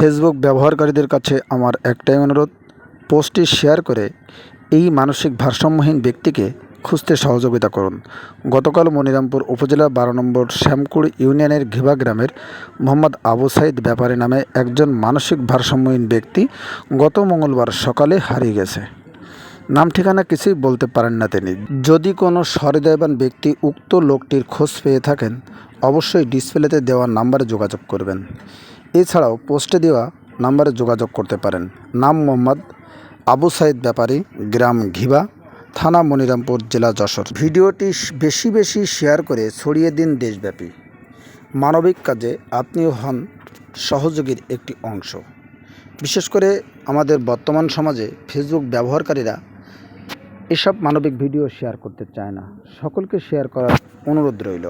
Facebook ব্যবহারকারীদের কাছে আমার একটাই অনুরোধ, পোস্টটি শেয়ার করে এই মানসিক ভারসাম্যহীন ব্যক্তিকে খুঁজতে সহযোগিতা করুন। গতকাল মনিরামপুর উপজেলা বারো নম্বর শ্যামকুড় ইউনিয়নের ঘিবা গ্রামের মোহাম্মদ আবু সাইদ ব্যাপারী নামে একজন মানসিক ভারসাম্যহীন ব্যক্তি গত মঙ্গলবার সকালে হারিয়ে গেছে। নাম ঠিকানা কিছুই বলতে পারেন না তিনি। যদি কোনো সহৃদয়বান ব্যক্তি উক্ত লোকটির খোঁজ পেয়ে থাকেন অবশ্যই ডিসপ্লেতে দেওয়া নাম্বারে যোগাযোগ করবেন। এছাড়াও পোস্টে দেওয়া নাম্বারে যোগাযোগ করতে পারেন। নাম মোহাম্মদ আবু সাইদ ব্যাপারী, গ্রাম ঘিবা, থানা মনিরামপুর, জেলা যশোর। ভিডিওটি বেশি বেশি শেয়ার করে ছড়িয়ে দিন দেশব্যাপী। মানবিক কাজে আপনিও হন সহযোগীর একটি অংশ। বিশেষ করে আমাদের বর্তমান সমাজে ফেসবুক ব্যবহারকারীরা এসব মানবিক ভিডিও শেয়ার করতে চায় না। সকলকে শেয়ার করার অনুরোধ রইল।